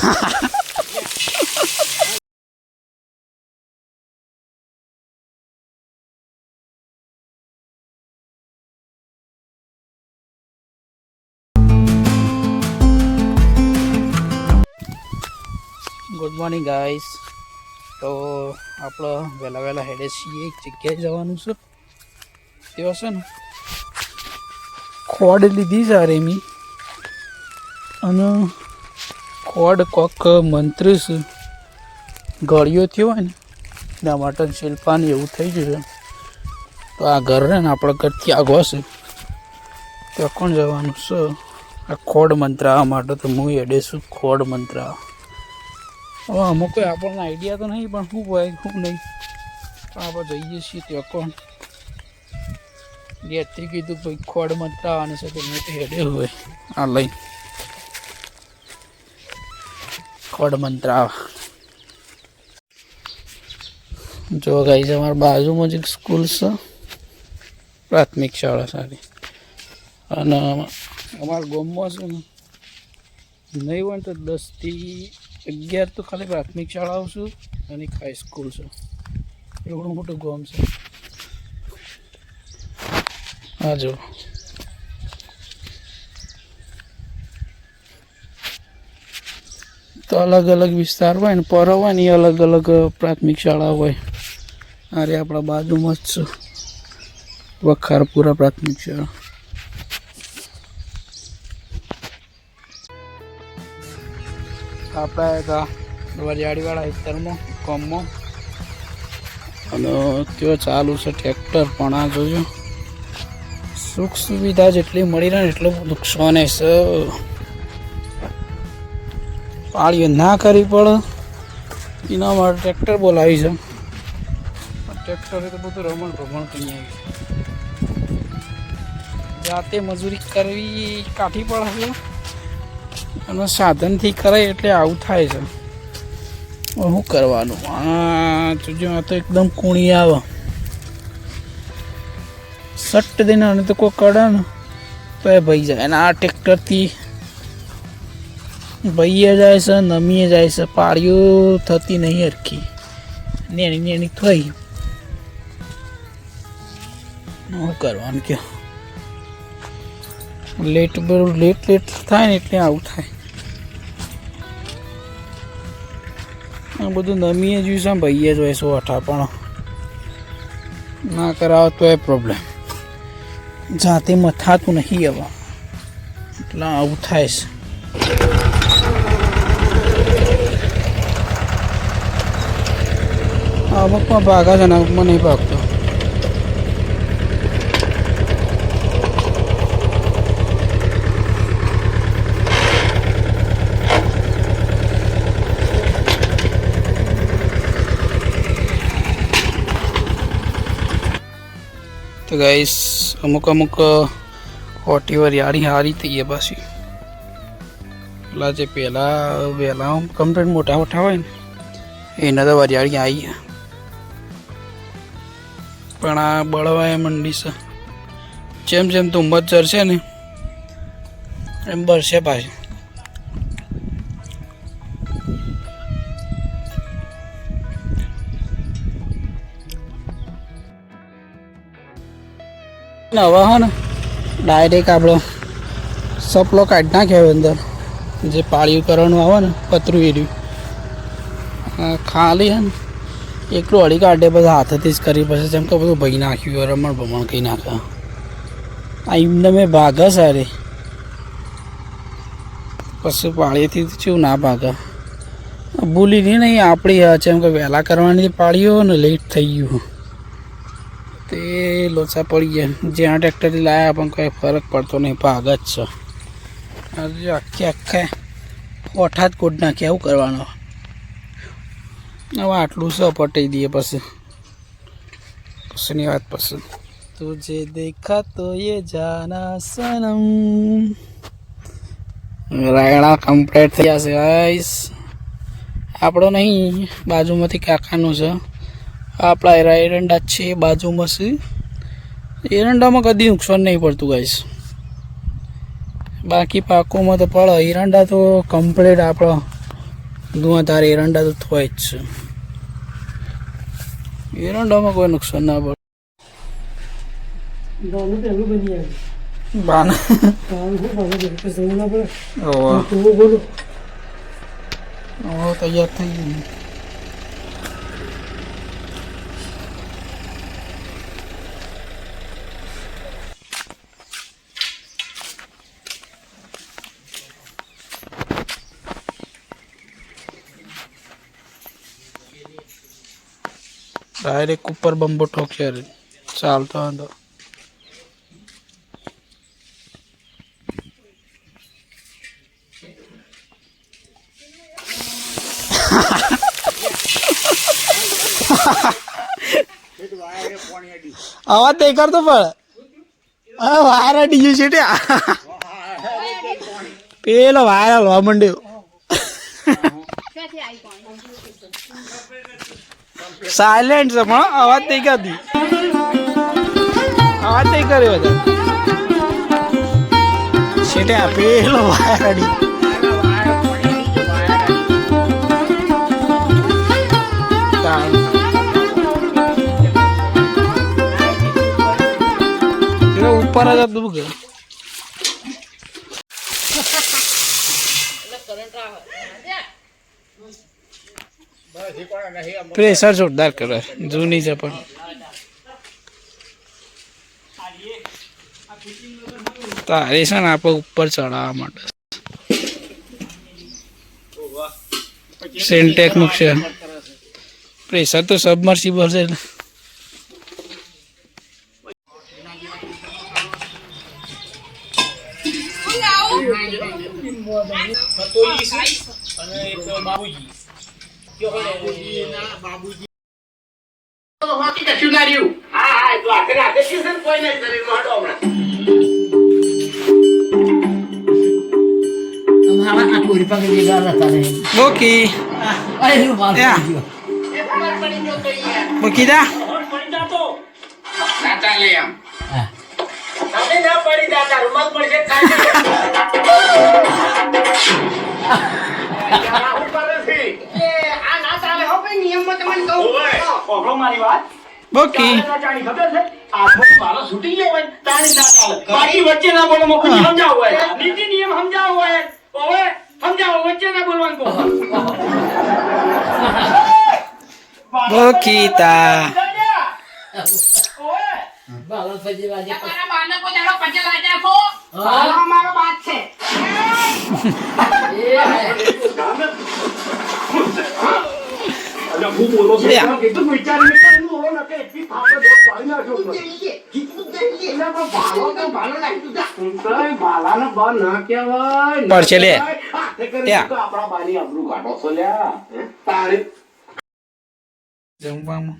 Good morning guys તો આપણે વહેલા વહેલા હેડે છીએ. એક જગ્યાએ જવાનું છે. તેવા છે ને, ખોડ લીધી છે રેમી. અને ખોડ કોક મંત્રીસ ગળ્યો થયો હોય ને, એના માટે શિલ્પાને એવું થઈ ગયું છે. તો આ ઘર ને, આપણા ઘરથી આગો છે. ત્યાં કોણ જવાનું છે? આ ખોડ મંત્રાવા માટે તો હું એડે છું ખોડ મંત્ર. હવે અમુક કોઈ આપણને આઈડિયા તો નહીં, પણ શું હોય શું નહીં. પણ આપણે જઈએ છીએ ત્યાં કોણ? ગેટથી કીધું ભાઈ ખોડ મંત્ર અને છે તો મેં હેડે હોય. આ લઈ. ખોડ મંત્રા જો ગઈ છે અમારા બાજુમાં જ એક સ્કૂલ છે. પ્રાથમિક શાળા સારી. અને અમારા ગામમાં છે ને, નહીં હોય તો દસથી અગિયાર તો ખાલી પ્રાથમિક શાળાઓ છું અને એક હાઈસ્કૂલ છે. એવડું મોટું ગામ છે. હા જો તો અલગ અલગ વિસ્તાર હોય ને પર હોય ને એ અલગ અલગ પ્રાથમિક શાળા હોય. અરે આપણા બાજુમાં જ છે. વખારપુરા પ્રાથમિક શાળા. આપણા હતા વરિયાળીવાળા વિસ્તારમાં કોમમાં અને ત્યાં ચાલુ છે ટ્રેક્ટર, પણ આ જોજો. સુખ સુવિધા જેટલી મળી રહે ને એટલું નુકસાન છે. પાળીઓ ના કરવી પડે. એના માટે ટ્રેક્ટર બોલાવી છે. ટ્રેક્ટરે તો બધું રમણ ભમણ કરી આવી જાતે મજૂરી કરવી કાઠી પડે અને સાધનથી કરાય એટલે આવું થાય છે. શું કરવાનું? આ જોજો આ તો એકદમ કુણી આવે. સટ્ટ દઈને અને તો કોઈ કડે ને તો એ ભાઈ જાય. અને આ ટ્રેક્ટરથી ભઈએ જાય છે, નમીએ જાય છે, પાળીઓ થતી નહીં હરખી. નેની નેની થઈ. શું કરવાનું કે લેટ બરોબર લેટ લેટ થાય ને એટલે આવું થાય. આ બધું નમીએ જોયું છે ભાઈએ જોઈએ સો અઠા પણ. ના કરાવો તો એ પ્રોબ્લેમ જાતે મથાતું નહીં હવે. એટલે આવું થાય છે. અમુકમાં ભાગા છે ને નહીં ભાગતો. તો ગાઈસ અમુક અમુક ખોટી વાર યારી હારી થઈ ગયા પાછી. પેલા જે પહેલાં વહેલા કમ્પ્લેટ મોટા મોટા હોય ને, એના તો વરિયાળી આવી ગયા. પણ આ બળવા એ મંડી છે. જેમ જેમ ધુમ્મસ ચરશે ને, એમ બરશે પાછી. નવા હા ને ડાયરેક્ટ આપણો સપલો કાઢી નાખ્યો અંદર. જે પાળ્યું કરવાનું આવે ને, પતરું એર્યું ખાલી હે ને. એકલું અડી કાઢે, બધા હાથેથી જ કરી પછી જેમ કે બધું ભઈ નાખ્યું રમણ ભમણ કહી નાખે. આ એમને મેં ભાગે સારી પછી પાળીએથી શું ના ભાગા. ભૂલી નહીં નહીં, આપણી છે જેમ કે વહેલા કરવાની પાળીઓ ને લેટ થઈ ગયું તે લોચા પડી ગયા. જ્યાં ટ્રેક્ટરથી લાયા, પણ કંઈ ફરક પડતો નહીં, ભાગ જ છે. આખે આખે ઓઠા જ કોડ નાખ્યા આવું કરવાનું. હવે આટલું છે પટાઈ દઈએ પછી. પછીની વાત પછી. તુજે દેખા તો એ જાના સનમ રાયણા કમ્પ્લીટ થયા છે ગાઈસ આપણો નહીં બાજુમાંથી કાકાનું છે. આપણા એરા એરંડા છે બાજુમાં છે. એરંડામાં કદી નુકસાન નહીં પડતું ગાઈસ બાકી પાકોમાં તો પડે એરંડા તો કમ્પ્લીટ આપણો ધુઆ તારે એરંડા તો થાય જ છે. એરંડામાં કોઈ નુકસાન ના પડે. બાના આવ્યું. બાના. ગામ શું ભાવે છે પછી જવું ના પડે ઓવા તો બોલો ઓવા તૈયાર થઈ ગયું ડાયરેક્ટ ઉપર બંબો ઠોકશે રે. ચાલતો હતો અવાજ તે કરતો પણ. વાયર અડી ગયું છે પેલો વાયર હલવા માંડ્યો. સાયલેન્ટ છે, પણ અવાજ નહીં કરતી. અવાજ નહીં કર્યો હતો છેટે પેલો વાયર અડી. ઉપર જ હતું કે. પ્રેશર જોરદાર કરે જૂની છે પણ. તારે છે ને આપણે ઉપર ચડાવવા માટે. સેન્ટેક મૂકશે પ્રેશર તો સબમર્સિબલ છે એટલે હોકી કશું ના રહ્યું હા હા તો આખરે હાથે શું છે ને કોઈ નહીં શરીરમાં હટો હમણાં નિયમો તમને કહું. ઓહો મારી વાત. બોકી ચાણી ખબર છે? આખો ગયો હોય. તાણી બાકી સમજાવો સમજાવો હોય. ઓવે કો બોકીતા બાલ પજે વાજે તમારા બાના કો જાડો છે? પડશે લે. આપણા બાની આબરૂ કાઢો લ્યા. તારે જમવામાં